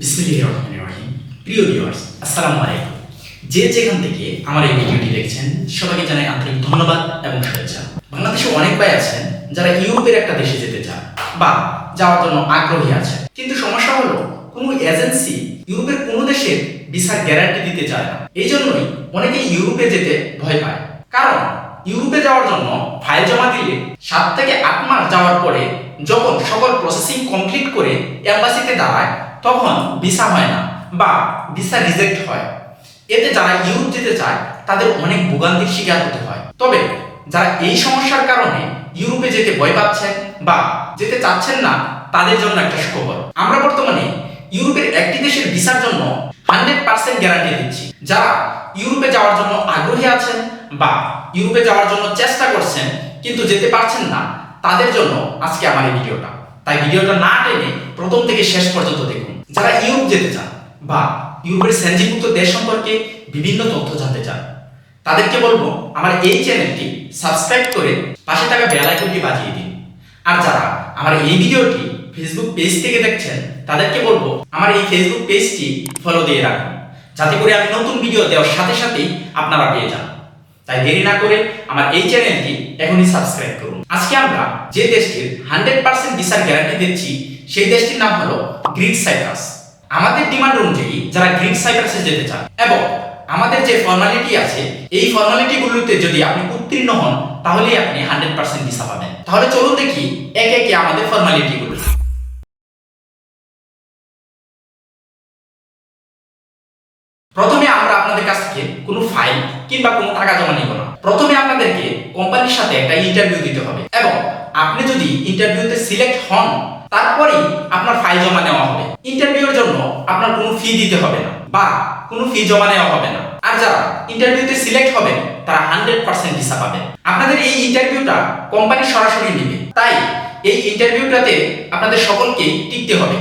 বিসমিল্লাহির রহমানির রহিম। প্রিয় ভিউয়ার্স আসসালামু আলাইকুম। যে যেখান থেকে আমার এই ভিডিওটি দেখছেন, সবাইকে জানাই আন্তরিক ধন্যবাদ এবং শুভেচ্ছা। বাংলাদেশে অনেক ভাই আছেন যারা ইউরোপের একটা দেশে যেতে চান বা যাওয়ার জন্য আগ্রহী আছেন। কিন্তু সমস্যা হলো, কোনো এজেন্সি ইউরোপের কোনো দেশের ভিসার গ্যারান্টি দিতে চায় না। এই জন্যই অনেকে ইউরোপে যেতে ভয় পায়। কারণ, ইউরোপে যাওয়ার জন্য ফাইল জমা দিলে সাত থেকে আট মাস যাওয়ার পরে যখন সকল প্রসেসিং কমপ্লিট করে এম্বাসিতে দাঁড়ায় তখন ভিসা হয় না বা ভিসা রিজেক্ট হয়। এতে যারা ইউরোপ যেতে চায়, তাদের অনেক ভোগান্তির শিকার হতে হয়। তবে যারা এই সমস্যার কারণে ইউরোপে যেতে ভয় পাচ্ছেন বা যেতে চাচ্ছেন না, তাদের জন্য একটা সুখবর। আমরা বর্তমানে ইউরোপের একটি দেশের ভিসার জন্য হান্ড্রেড পার্সেন্ট গ্যারান্টি দিচ্ছি। যারা ইউরোপে যাওয়ার জন্য আগ্রহী আছেন বা ইউরোপে যাওয়ার জন্য চেষ্টা করছেন, কিন্তু যেতে পারছেন না, তাদের জন্য আজকে আমার এই ভিডিওটা। তাই ভিডিওটা না টেনে প্রথম থেকে শেষ পর্যন্ত দেখুন। যারা ইউরোপ যেতে চান বা ইউরোপের সেঞ্জিভুক্ত দেশ সম্পর্কে বিভিন্ন তথ্য জানতে চান, তাদেরকে বলব আমার এই চ্যানেলটি সাবস্ক্রাইব করে পাশে থাকা বেল আইকনটি বাজিয়ে দিন। আর যারা আমার এই ভিডিওটি ফেসবুক পেজ থেকে দেখছেন, তাদেরকে বলব আমার এই ফেসবুক পেজটি ফলো দিয়ে রাখুন। যাতে করে আমি নতুন ভিডিও দেওয়ার সাথে সাথেই আপনারা পেয়ে যান। তাই দেরি না করে আমার এই চ্যানেলটি এখনই সাবস্ক্রাইব করুন। আজকে আমরা যে দেশটির হান্ড্রেড পার্সেন্ট ভিসার গ্যারান্টি দিচ্ছি, সেই দেশটির নাম হলো গ্রিক সাইপ্রাস আমাদের ডিমান্ড অনুযায়ী যারা গ্রিক সাইপ্রাসে যেতে চান এবং আমাদের যে ফর্মালিটি আছে, এই ফর্মালিটি ফর্মালিটিগুলোতে যদি আপনি উত্তীর্ণ হন, তাহলেই আপনি হান্ড্রেড পার্সেন্ট ভিসা পাবেন। তাহলে চলুন দেখি একে একে আমাদের ফর্মালিটিগুলো প্রথমে আমরা আপনাদের কাছ থেকে কোনো ফাইল কিংবা কোনো টাকা জমা নিব না। প্রথমে আপনাদেরকে কোম্পানির সাথে একটা ইন্টারভিউ দিতে হবে এবং আপনি যদি ইন্টারভিউতে সিলেক্ট হন তারপরেই আপনার ফাইল জমা নেওয়া হবে। ইন্টারভিউর জন্য আপনার কোনো ফি দিতে হবে না বা কোনো ফি জমা নেওয়া হবে না। আর যারা ইন্টারভিউতে সিলেক্ট হবেন, তারা হান্ড্রেড পার্সেন্ট ভিসা পাবেন। আপনাদের এই ইন্টারভিউটা কোম্পানি সরাসরি নেবে। তাই এই ইন্টারভিউটাতে আপনাদের সকলকেই টিকতে হবে।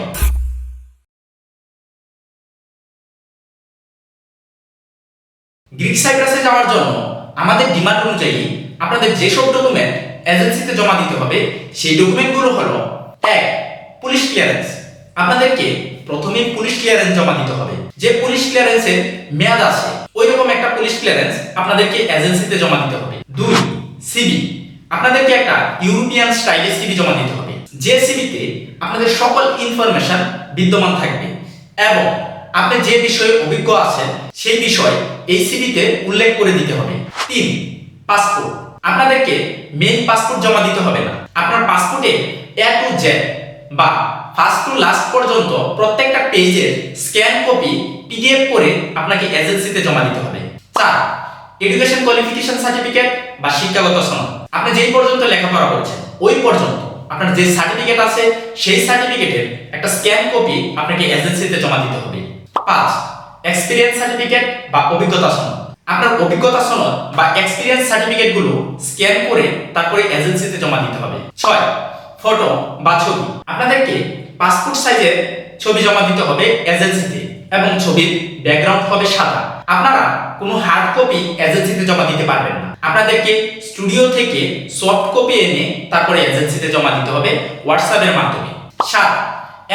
গ্রিক সাইপ্রাসে যাওয়ার জন্য আমাদের ডিমান্ড অনুযায়ী আপনাদের যেসব ডকুমেন্ট এজেন্সিতে জমা দিতে হবে, সেই ডকুমেন্টগুলো হলো, এক পুলিশ ক্লিয়ারেন্স আপনাদেরকে প্রথমে পুলিশ ক্লিয়ারেন্স জমা দিতে হবে। যে পুলিশ ক্লিয়ারেন্সের মেয়াদ আছে ওই রকম একটা পুলিশ ক্লিয়ারেন্স আপনাদেরকে এজেন্সিতে জমা দিতে হবে। দুই সিবি আপনাদেরকে একটা ইউরোপিয়ান স্টাইলে সিবি জমা দিতে হবে। যে সিবিতে আপনাদের সকল ইনফরমেশন বিদ্যমান থাকবে এবং আপনি যে বিষয়ে অভিজ্ঞ আছেন, সেই বিষয় এই সিভিতে উল্লেখ করে দিতে হবে। তিন পাসপোর্ট আপনাদেরকে মেইন পাসপোর্ট জমা দিতে হবে না। আপনার পাসপোর্টে এ টু জেড বা ফার্স্ট টু লাস্ট পর্যন্ত প্রত্যেকটা পেজের স্ক্যান কপি পিডিএফ করে আপনাকে এজেন্সিতে জমা দিতে হবে। চার এডুকেশন কোয়ালিফিকেশন সার্টিফিকেট বা শিক্ষাগত সনদ। আপনি যেই পর্যন্ত লেখাপড়া করছেন, ওই পর্যন্ত আপনার যে সার্টিফিকেট আছে, সেই সার্টিফিকেটের একটা স্ক্যান কপি আপনাকে এজেন্সিতে জমা দিতে হবে। পাঁচ এক্সপিরিয়েন্স সার্টিফিকেট বা অভিজ্ঞতা সনদ। আপনার অভিজ্ঞতা সনদ বা এক্সপিরিয়েন্স সার্টিফিকেটগুলো স্ক্যান করে তারপরে এজেন্সিতে জমা দিতে হবে। ছয় ফটো বা ছবি। আপনাদেরকে পাসপোর্ট সাইজের ছবি জমা দিতে হবে এজেন্সিতে এবং ছবির ব্যাকগ্রাউন্ড হবে সাদা। আপনারা কোনো হার্ড কপি এজেন্সিতে জমা দিতে পারবেন না। আপনাদেরকে স্টুডিও থেকে সফট কপি এনে তারপরে এজেন্সিতে জমা দিতে হবে হোয়াটসঅ্যাপের মাধ্যমে। সাত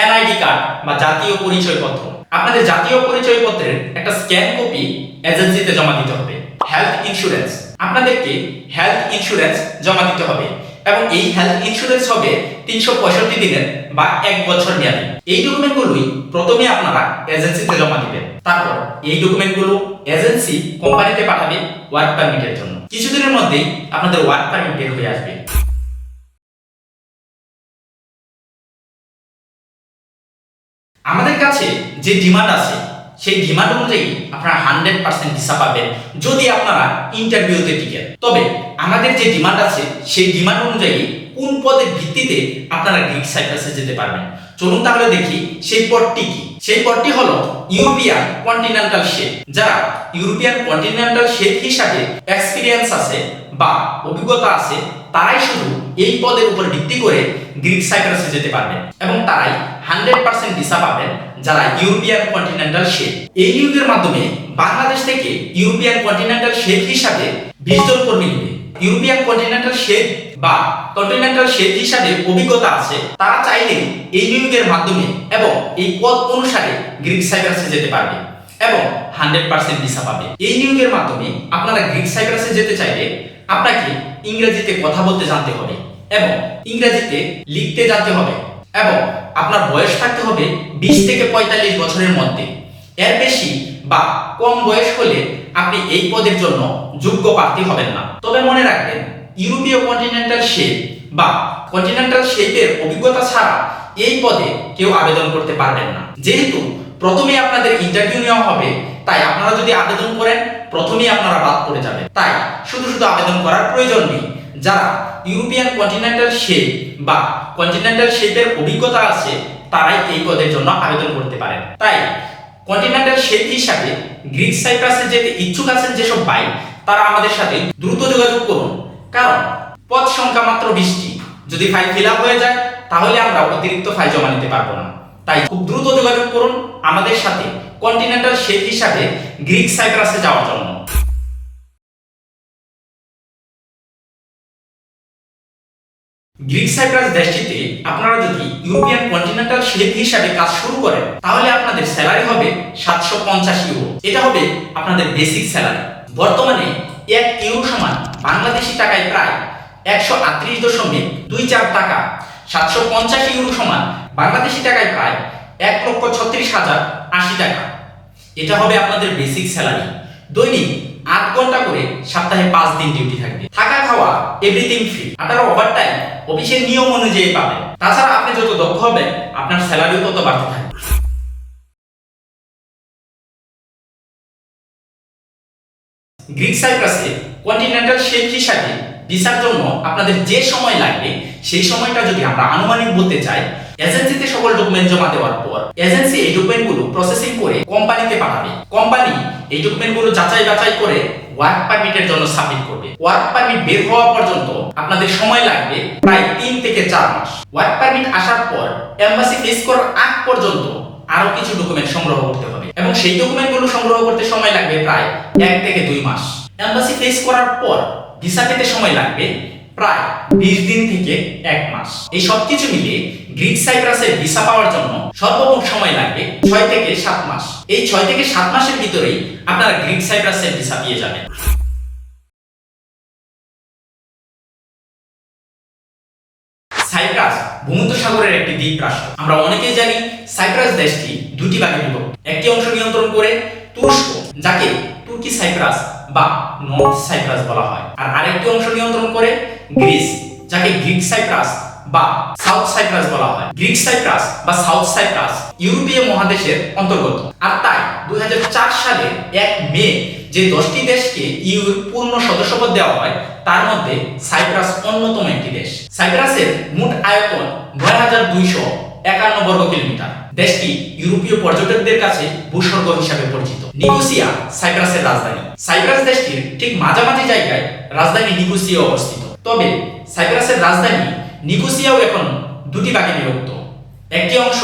এনআইডি কার্ড বা জাতীয় পরিচয়পত্র। আপনাদের জাতীয় পরিচয়পত্রের একটা স্ক্যান কপি এজেন্সিতে জমা দিতে হবে। হেলথ ইন্স্যুরেন্স আপনাদেরকে হেলথ ইন্স্যুরেন্স জমা দিতে হবে। এবং এই হেলথ ইন্স্যুরেন্স হবে তিনশো পঁয়ষট্টি দিনের বা এক বছর মেয়াদী। এই ডকুমেন্টগুলোই প্রথমে আপনারা এজেন্সিতে জমা দিবেন। তারপর এই ডকুমেন্টগুলো এজেন্সি কোম্পানিতে পাঠাবে ওয়ার্ক পারমিটের জন্য। কিছুদিনের মধ্যেই আপনাদের ওয়ার্ক পারমিট বের হয়ে আসবে। আমাদের কাছে যে ডিমান্ড আছে সেই ডিমান্ড অনুযায়ী আপনারা হান্ড্রেড পার্সেন্ট ভিসা পাবেন যদি আপনারা ইন্টারভিউতে টিকেন। তবে আমাদের যে ডিমান্ড আছে, সেই ডিমান্ড অনুযায়ী কোন পদের ভিত্তিতে আপনারা গ্রিক সাইপ্রাসে যেতে পারবেন? চলুন তাহলে দেখি সেই পদটি কি। সেই পদটি হলো ইউরোপিয়ান কন্টিনেন্টাল শেপ যারা ইউরোপিয়ান কন্টিনেন্টাল শেপ হিসাবে এক্সপিরিয়েন্স আছে বা অভিজ্ঞতা আছে, তারাই শুধু এই পদের উপর ভিত্তি করে গ্রিক সাইপ্রাসে যেতে পারবেন এবং তারাই হান্ড্রেড পার্সেন্ট ভিসা পাবেন যারা ইউরোপিয়ান কন্টিনেন্টাল শেপ। এই নিয়োগের মাধ্যমে বাংলাদেশ থেকে ইউরোপিয়ান কন্টিনেন্টাল শেপ হিসাবে বিশ জন কর্মী নিবে। ইউরোপিয়ান কন্টিনেন্টাল শেপ বা কন্টিনেন্টাল শেপ হিসাবে অভিজ্ঞতা আছে। তারা চাইলে এই নিয়োগের মাধ্যমে এবং এই পদ অনুসারে গ্রিক সাইপ্রাসে যেতে পারবে এবং হান্ড্রেড পার্সেন্ট ভিসা পাবে। এই নিয়োগের মাধ্যমে আপনারা গ্রিক সাইপ্রাসে যেতে চাইলে আপনাকে ইংরেজিতে কথা বলতে জানতে হবে এবং ইংরেজিতে লিখতে জানতে হবে এবং আপনার বয়স থাকতে হবে বিশ থেকে পঁয়তাল্লিশ বছরের মধ্যে। এর বেশি বা কম বয়স হলে আপনি এই পদের জন্য যোগ্য প্রার্থী হবেন না। তবে মনে রাখবেন, ইউরোপীয় কন্টিনেন্টাল শেপ বা কন্টিনেন্টাল শেপের অভিজ্ঞতা ছাড়া এই পদে কেউ আবেদন করতে পারবেন না। যেহেতু প্রথমে আপনাদের ইন্টারভিউ নেওয়া হবে, তাই আপনারা যদি আবেদন করেন প্রথমেই আপনারা বাদ পড়ে যাবেন। তাই শুধু শুধু আবেদন করার প্রয়োজন নেই। যারা ইউরোপিয়ান কন্টিনেন্টাল শেপ বা কন্টিনেন্টাল শেপের অভিজ্ঞতা আছে, তারাই এই পদের জন্য আবেদন করতে পারেন। তাই কন্টিনেন্টাল শেপ হিসাবে গ্রিক সাইপ্রাসে যেতে ইচ্ছুক আছেন যেসব ভাই, তারা আমাদের সাথে দ্রুত যোগাযোগ করুন। কারণ পদ সংখ্যা মাত্র বিশটি। যদি ফাইল ফিল হয়ে যায়, তাহলে আমরা অতিরিক্ত ফাইল জমা নিতে পারব না। তাই খুব দ্রুত যোগাযোগ করুন। আমাদের সাথে কন্টিনেন্টাল শেপ হিসাবে গ্রিক সাইপ্রাসে যাওয়ার জন্য। গ্রিক সাইপ্রাস দেশটিতে আপনারা যদি ইউরোপিয়ান কন্টিনেন্টাল শেপ হিসাবে কাজ শুরু করেন, তাহলে আপনাদের স্যালারি হবে সাতশো পঞ্চাশ ইউরো এটা হবে আপনাদের বেসিক স্যালারি বর্তমানে এক ইউরো সমান বাংলাদেশি টাকায় প্রায় একশো আটত্রিশ দশমিক দুই চার টাকা। সাতশো পঞ্চাশ ইউরো সমান বাংলাদেশি টাকায় প্রায় এক লক্ষ ছত্রিশ হাজার আশি টাকা। এটা হবে আপনাদের বেসিক স্যালারি দৈনিক আট ঘণ্টা করে সপ্তাহে পাঁচ দিন ডিউটি থাকবে। থাকা খাওয়া এভরিথিং ফ্রি আপনারা ওভারটাইম অফিসের নিয়ম অনুযায়ী পাবেন। তাছাড়া আপনি যত দক্ষ হবেন, আপনার স্যালারিও তত বাড়তে থাকবে। গ্রিক সাইপ্রাসে কন্টিনেন্টাল শেপ হিসাবে ভিসার জন্য আপনাদের যে সময় লাগবে, সেই সময়টা যদি আমরা আনুমানিক বলতে চাই এজেন্সিতে সকল ডকুমেন্ট জমা দেওয়ার পর, এজেন্সি এই ডকুমেন্টগুলো প্রসেসিং করে কোম্পানিতে পাঠাবে। কোম্পানি এই ডকুমেন্টগুলো যাচাই বাছাই করে ওয়ার্ক পারমিটের জন্য সাবমিট করবে। ওয়ার্ক পারমিট বের হওয়া পর্যন্ত আপনাদের সময় লাগবে প্রায় তিন থেকে চার মাস। ওয়ার্ক পারমিট আসার পর এম্বাসি ফেস করার আগ পর্যন্ত আরও কিছু ডকুমেন্ট সংগ্রহ করতে হবে এবং সেই ডকুমেন্টগুলো সংগ্রহ করতে সময় লাগবে প্রায় এক থেকে দুই মাস। এম্বাসি ফেস করার পর ভিসা পেতে সময় লাগবে প্রায় বিশ দিন থেকে এক মাস। এই সব কিছু মিলিয়ে গ্রিক সাইপ্রাসের ভিসা পাওয়ার জন্য সর্বমোট সময় লাগবে ছয় থেকে সাত মাস। এই ছয় থেকে সাত মাসের ভিতরেই আপনারা গ্রিক সাইপ্রাসের ভিসা পেয়ে যাবেন। সাইপ্রাস ভূমধ্যসাগরের একটি দ্বীপ রাষ্ট্র। আমরা অনেকেই জানি সাইপ্রাস দেশটি দুটি ভাগে বিভক্ত। একটি অংশ নিয়ন্ত্রণ করে তুরস্ক, যাকে তুর্কি সাইপ্রাস বা নর্থ সাইপ্রাস বলা হয়। আর আরেকটি অংশ নিয়ন্ত্রণ করে গ্রিস, যাকে গ্রিক সাইপ্রাস বা সাউথ সাইপ্রাস বলা হয়। গ্রিক সাইপ্রাস বা সাউথ সাইপ্রাস ইউরোপীয় মহাদেশের অন্তর্গত। আর তাই দুই হাজার চার সালে এক মে যে দশটি দেশকে ইউর পূর্ণ সদস্যপদ দেওয়া হয়, তার মধ্যে সাইপ্রাস অন্যতম একটি দেশ। সাইপ্রাসের মোট আয়তন নয় হাজার দুইশো একান্ন বর্গ কিলোমিটার। দেশটি ইউরোপীয় পর্যটকদের কাছে ভূস্বর্গ হিসাবে পরিচিত। নিকোসিয়া সাইপ্রাসের রাজধানী। সাইপ্রাস দেশটির ঠিক মাঝামাঝি জায়গায় রাজধানী নিকোসিয়া অবস্থিত। তবে সাইপ্রাসের রাজধানী নিকোসিয়াও এখন দুটি ভাগে বিভক্ত। একটি অংশ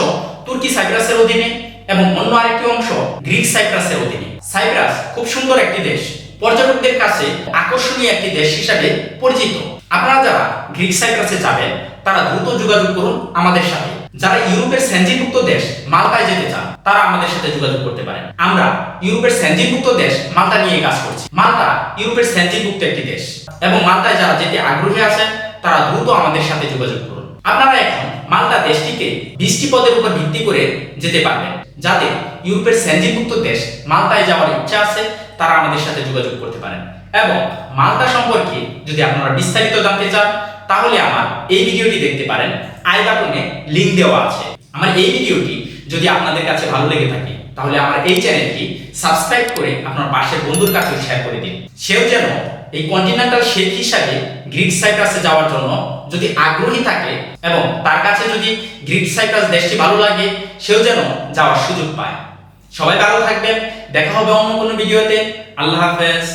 তুর্কি সাইপ্রাসের অধীনে এবং অন্য আরেকটি অংশ গ্রিক সাইপ্রাসের অধীনে। সাইপ্রাস খুব সুন্দর একটি দেশ। পর্যটকদের কাছে আকর্ষণীয় একটি দেশ হিসাবে পরিচিত। আপনারা যারা গ্রিক সাইপ্রাসে যাবেন, তারা দ্রুত যোগাযোগ করুন আমাদের সাথে। যারা ইউরোপের সেনজিনভুক্ত দেশ মাল্টায় যেতে চান, তারা আমাদের সাথে যোগাযোগ করতে পারেন। আমরা ইউরোপের সেনজিনভুক্ত দেশ মাল্টা নিয়ে কাজ করছি। মাল্টা ইউরোপের সেনজিনভুক্ত একটি দেশ এবং মাল্টায় যারা যেতে আগ্রহী আছেন, তারা দ্রুত আমাদের সাথে যোগাযোগ করুন। আপনারা এখন মাল্টা দেশটিকে বৃষ্টি পদের উপর ভিত্তি করে যেতে পারবেন যাদের ইউরোপের সেনজিনভুক্ত দেশ মাল্টায় যাওয়ার ইচ্ছা আছে, তারা আমাদের সাথে যোগাযোগ করতে পারেন। এবং মাল্টা সম্পর্কে যদি আপনারা বিস্তারিত জানতে চান তাহলে আমার এই ভিডিওটি দেখতে পারেন। আই বাটনে লিংক দেওয়া আছে। আমার এই ভিডিওটি যদি আপনাদের কাছে ভালো লেগে থাকে, তাহলে আমার এই চ্যানেলটি সাবস্ক্রাইব করে আপনার পাশের বন্ধুর কাছে শেয়ার করে দিন। সেও যেন এই কন্টিনেন্টাল শেপ হিসাবে গ্রিক সাইপ্রাসে যাওয়ার জন্য যদি আগ্রহী থাকে এবং তার কাছে যদি গ্রিক সাইপ্রাস দেশটি ভালো লাগে, সেও যেন যাওয়ার সুযোগ পায়। সবাই ভালো থাকবেন। দেখা হবে অন্য কোনো ভিডিওতে। আল্লাহ হাফেজ।